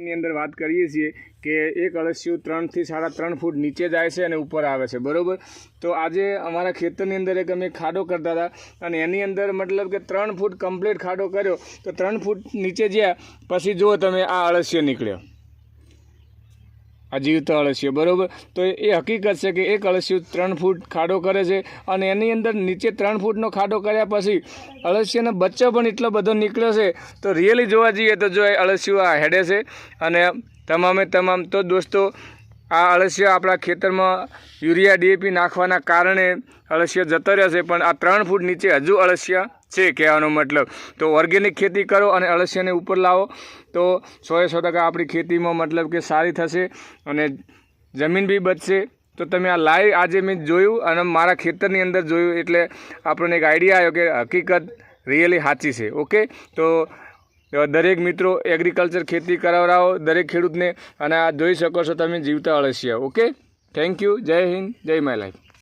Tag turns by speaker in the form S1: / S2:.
S1: ની અંદર વાત કરીએ છીએ કે એક અળસિયું ત્રણથી સાડા ત્રણ ફૂટ નીચે જાય છે અને ઉપર આવે છે, બરાબર? તો આજે અમારા ખેતરની અંદર એક અમે ખાડો કરતા હતા અને એની અંદર મતલબ કે ત્રણ ફૂટ કમ્પ્લીટ ખાડો કર્યો. તો ત્રણ ફૂટ નીચે જ્યાં, પછી જુઓ તમે આ અળસિયો નીકળ્યો. આ જીવતા અળસિયો બરાબર? તો એ હકીકત છે કે એક અળસિયું ત્રણ ફૂટ ખાડો કરે છે અને એની અંદર નીચે ત્રણ ફૂટનો ખાડો કર્યા પછી અળસિયાનો બચ્ચો પણ એટલો બધો નીકળ્યો છે. તો રિયલી જોવા જઈએ તો જો એ અળસિયું આ હેડે છે અને તમામે તમામ તો દોસ્તો આ અળસિયા આપણા ખેતરમાં યુરિયા ડીએપી નાખવાના કારણે અળસિયા જતો રહ્યા છે. પણ આ ત્રણ ફૂટ નીચે હજુ અળસિયા છે કહેવાનો મતલબ. તો ઓર્ગેનિક ખેતી કરો અને અળસિયાને ઉપર લાવો. તો સો એ સો ટકા આપણી ખેતીમાં મતલબ કે સારી થશે અને જમીન બી બચશે. તો તમે આ લાઈવ આજે મેં જોયું અને મારા ખેતરની અંદર જોયું એટલે આપણને એક આઈડિયા આવ્યો કે હકીકત રિયલી સાચી છે. ઓકે તો દરેક મિત્રો એગ્રીકલ્ચર ખેતી કરાવડાવો દરેક ખેડૂતને, અને આ જોઈ શકો છો તમે જીવતા અળસિયા ઓકે થેન્ક યુ જય હિન્દ, જય માય લાઈફ.